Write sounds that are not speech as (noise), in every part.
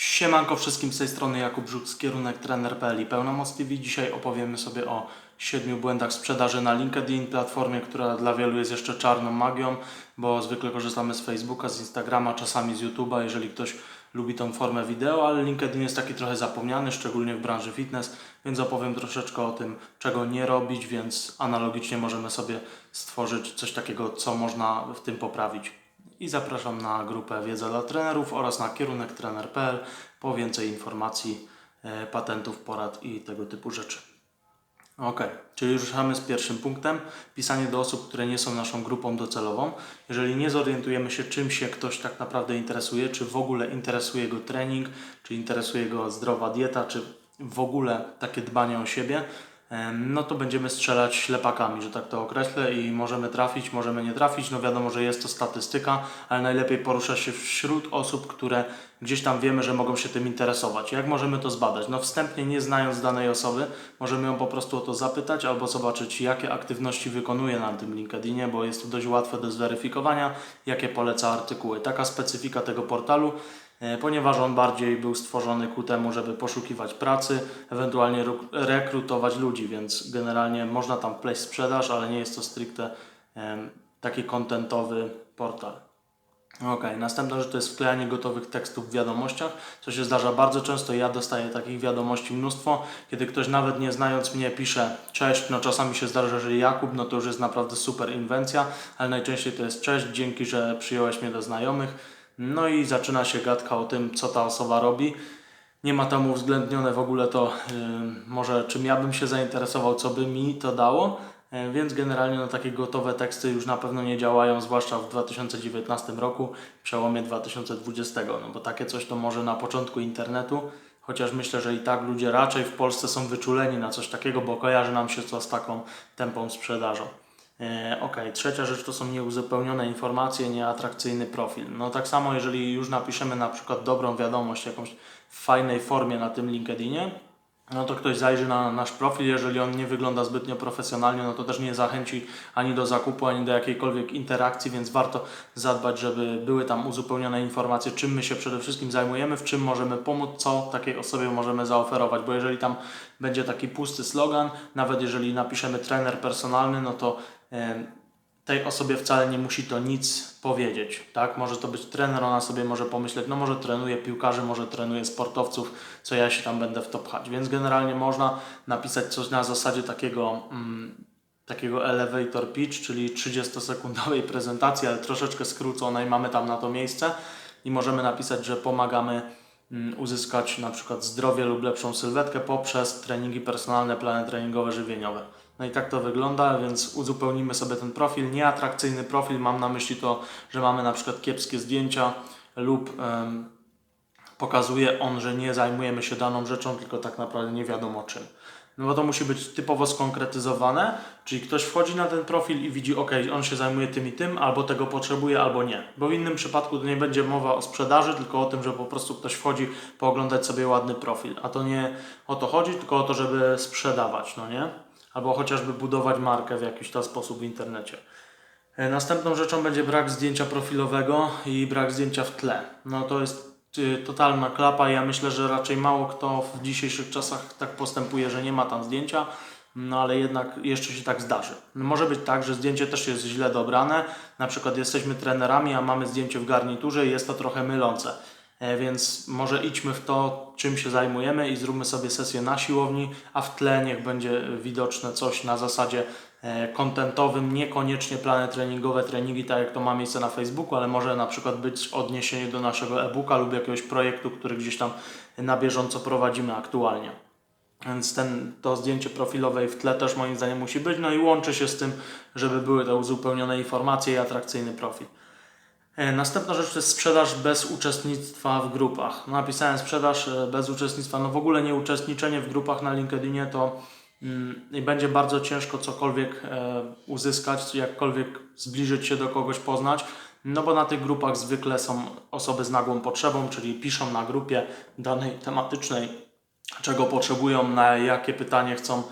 Siemanko wszystkim z tej strony Jakub Żuk z kierunek trener.pl i Pełnomoc. Dzisiaj opowiemy sobie o siedmiu błędach sprzedaży na LinkedIn, platformie, która dla wielu jest jeszcze czarną magią, bo zwykle korzystamy z Facebooka, z Instagrama, czasami z YouTube'a, jeżeli ktoś lubi tą formę wideo, ale LinkedIn jest taki trochę zapomniany, szczególnie w branży fitness, więc opowiem troszeczkę o tym, czego nie robić, więc analogicznie możemy sobie stworzyć coś takiego, co można w tym poprawić i zapraszam na grupę Wiedza dla trenerów oraz na kierunek trener.pl po więcej informacji, e, patentów, porad i tego typu rzeczy. Ok, czyli ruszamy z pierwszym punktem. Pisanie do osób, które nie są naszą grupą docelową. Jeżeli nie zorientujemy się, czym się ktoś tak naprawdę interesuje, czy w ogóle interesuje go trening, czy interesuje go zdrowa dieta, czy w ogóle takie dbanie o siebie, no to będziemy strzelać ślepakami, że tak to określę i możemy trafić, możemy nie trafić. No wiadomo, że jest to statystyka, ale najlepiej porusza się wśród osób, które gdzieś tam wiemy, że mogą się tym interesować. Jak możemy to zbadać? No wstępnie nie znając danej osoby, możemy ją po prostu o to zapytać albo zobaczyć, jakie aktywności wykonuje na tym LinkedInie, bo jest to dość łatwe do zweryfikowania, jakie poleca artykuły. Taka specyfika tego portalu ponieważ on bardziej był stworzony ku temu, żeby poszukiwać pracy, ewentualnie rekrutować ludzi, więc generalnie można tam pleść sprzedaż, ale nie jest to stricte taki kontentowy portal. Ok, następna rzecz to jest wklejanie gotowych tekstów w wiadomościach, co się zdarza bardzo często. Ja dostaję takich wiadomości mnóstwo, kiedy ktoś nawet nie znając mnie pisze cześć, no czasami się zdarza, że Jakub, no to już jest naprawdę super inwencja, ale najczęściej to jest cześć, dzięki, że przyjąłeś mnie do znajomych. No i zaczyna się gadka o tym, co ta osoba robi. Nie ma tam uwzględnione w ogóle to, yy, może czym ja bym się zainteresował, co by mi to dało, yy, więc generalnie no, takie gotowe teksty już na pewno nie działają, zwłaszcza w 2019 roku, przełomie 2020, no bo takie coś to może na początku internetu, chociaż myślę, że i tak ludzie raczej w Polsce są wyczuleni na coś takiego, bo kojarzy nam się to z taką tempą sprzedażą. E, Ok, trzecia rzecz to są nieuzupełnione informacje, nieatrakcyjny profil. No tak samo, jeżeli już napiszemy na przykład dobrą wiadomość, jakąś w fajnej formie na tym LinkedInie, no to ktoś zajrzy na nasz profil, jeżeli on nie wygląda zbytnio profesjonalnie, no to też nie zachęci ani do zakupu, ani do jakiejkolwiek interakcji, więc warto zadbać, żeby były tam uzupełnione informacje, czym my się przede wszystkim zajmujemy, w czym możemy pomóc, co takiej osobie możemy zaoferować, bo jeżeli tam będzie taki pusty slogan, nawet jeżeli napiszemy trener personalny, no to tej osobie wcale nie musi to nic powiedzieć, tak? Może to być trener, ona sobie może pomyśleć, no może trenuje piłkarzy, może trenuje sportowców, co ja się tam będę w to pchać. Więc generalnie można napisać coś na zasadzie takiego, mm, takiego elevator pitch, czyli 30-sekundowej prezentacji, ale troszeczkę skróconej, mamy tam na to miejsce i możemy napisać, że pomagamy mm, uzyskać na przykład zdrowie lub lepszą sylwetkę poprzez treningi personalne, plany treningowe, żywieniowe. No i tak to wygląda, więc uzupełnimy sobie ten profil. Nieatrakcyjny profil, mam na myśli to, że mamy na przykład kiepskie zdjęcia lub em, pokazuje on, że nie zajmujemy się daną rzeczą, tylko tak naprawdę nie wiadomo czym. No bo to musi być typowo skonkretyzowane, czyli ktoś wchodzi na ten profil i widzi, ok, on się zajmuje tym i tym, albo tego potrzebuje, albo nie. Bo w innym przypadku to nie będzie mowa o sprzedaży, tylko o tym, że po prostu ktoś wchodzi pooglądać sobie ładny profil. A to nie o to chodzi, tylko o to, żeby sprzedawać, no nie? Albo chociażby budować markę w jakiś tam sposób w internecie. E, Następną rzeczą będzie brak zdjęcia profilowego i brak zdjęcia w tle. No to jest y, totalna klapa. Ja myślę, że raczej mało kto w dzisiejszych czasach tak postępuje, że nie ma tam zdjęcia, no ale jednak jeszcze się tak zdarzy. Może być tak, że zdjęcie też jest źle dobrane. Na przykład jesteśmy trenerami, a mamy zdjęcie w garniturze i jest to trochę mylące. E, Więc może idźmy w to, czym się zajmujemy i zróbmy sobie sesję na siłowni, a w tle niech będzie widoczne coś na zasadzie e, kontentowym, niekoniecznie plany treningowe, treningi, tak jak to ma miejsce na Facebooku, ale może na przykład być odniesienie do naszego e-booka lub jakiegoś projektu, który gdzieś tam na bieżąco prowadzimy aktualnie. Więc ten, to zdjęcie profilowe w tle też moim zdaniem musi być, no i łączy się z tym, żeby były te uzupełnione informacje i atrakcyjny profil. E, Następna rzecz to jest sprzedaż bez uczestnictwa w grupach. Napisałem sprzedaż e, bez uczestnictwa. No w ogóle nie uczestniczenie w grupach na LinkedInie to mm, i będzie bardzo ciężko cokolwiek e, uzyskać, jakkolwiek zbliżyć się do kogoś, poznać. No bo na tych grupach zwykle są osoby z nagłą potrzebą, czyli piszą na grupie danej tematycznej, czego potrzebują, na jakie pytanie chcą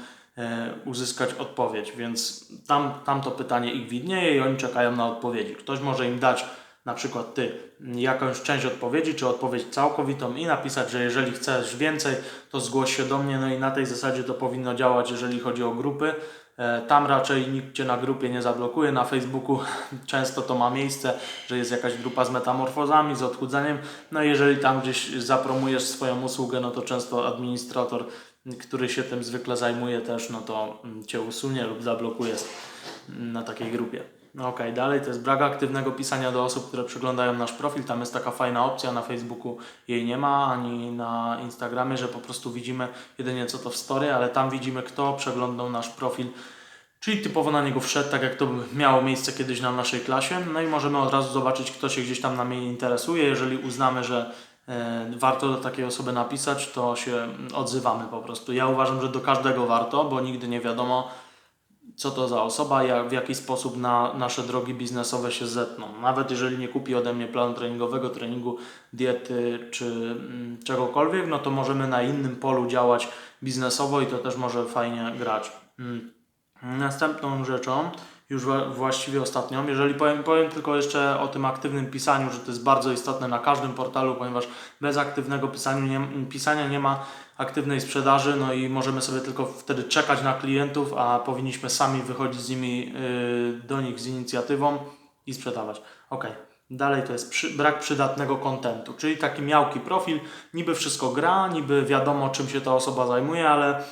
uzyskać odpowiedź, więc tam, tam to pytanie ich widnieje i oni czekają na odpowiedzi. Ktoś może im dać na przykład Ty, jakąś część odpowiedzi, czy odpowiedź całkowitą i napisać, że jeżeli chcesz więcej, to zgłoś się do mnie. No i na tej zasadzie to powinno działać, jeżeli chodzi o grupy. E, Tam raczej nikt Cię na grupie nie zablokuje. Na Facebooku (laughs) często to ma miejsce, że jest jakaś grupa z metamorfozami, z odchudzeniem. No i jeżeli tam gdzieś zapromujesz swoją usługę, no to często administrator, który się tym zwykle zajmuje też, no to mm, Cię usunie lub zablokuje mm, na takiej grupie. No okej, dalej to jest brak aktywnego pisania do osób, które przeglądają nasz profil. Tam jest taka fajna opcja, na Facebooku jej nie ma, ani na Instagramie, że po prostu widzimy jedynie co to w story, ale tam widzimy kto przeglądał nasz profil, czyli typowo na niego wszedł, tak jak to miało miejsce kiedyś na naszej klasie. No i możemy od razu zobaczyć, kto się gdzieś tam nami interesuje. Jeżeli uznamy, że e, warto do takiej osoby napisać, to się odzywamy po prostu. Ja uważam, że do każdego warto, bo nigdy nie wiadomo, co to za osoba, jak, w jaki sposób na nasze drogi biznesowe się zetną. Nawet jeżeli nie kupi ode mnie planu treningowego, treningu, diety czy mm, czegokolwiek, no to możemy na innym polu działać biznesowo i to też może fajnie grać. Mm. Następną rzeczą, już właściwie ostatnią, jeżeli powiem, powiem tylko jeszcze o tym aktywnym pisaniu, że to jest bardzo istotne na każdym portalu, ponieważ bez aktywnego pisania nie, pisania nie ma aktywnej sprzedaży, no i możemy sobie tylko wtedy czekać na klientów, a powinniśmy sami wychodzić z nimi yy, do nich z inicjatywą i sprzedawać. Ok. Dalej to jest przy, brak przydatnego kontentu, czyli taki miałki profil, niby wszystko gra, niby wiadomo czym się ta osoba zajmuje, ale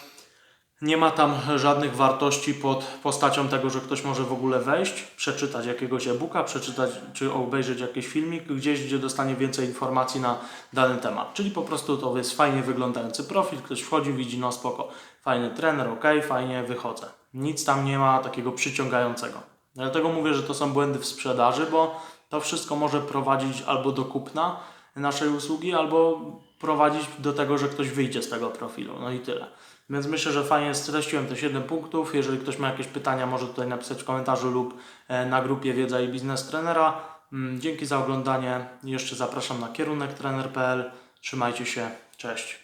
nie ma tam żadnych wartości pod postacią tego, że ktoś może w ogóle wejść, przeczytać jakiegoś e-booka, przeczytać czy obejrzeć jakiś filmik gdzieś, gdzie dostanie więcej informacji na dany temat. Czyli po prostu to jest fajnie wyglądający profil, ktoś wchodzi, widzi, no spoko, fajny trener, ok, fajnie, wychodzę. Nic tam nie ma takiego przyciągającego. Dlatego mówię, że to są błędy w sprzedaży, bo to wszystko może prowadzić albo do kupna naszej usługi, albo prowadzić do tego, że ktoś wyjdzie z tego profilu. No i tyle. Więc myślę, że fajnie streściłem te 7 punktów. Jeżeli ktoś ma jakieś pytania, może tutaj napisać w komentarzu lub e, na grupie Wiedza i Biznes Trenera. Mm, Dzięki za oglądanie. Jeszcze zapraszam na kierunek trener.pl. Trzymajcie się. Cześć.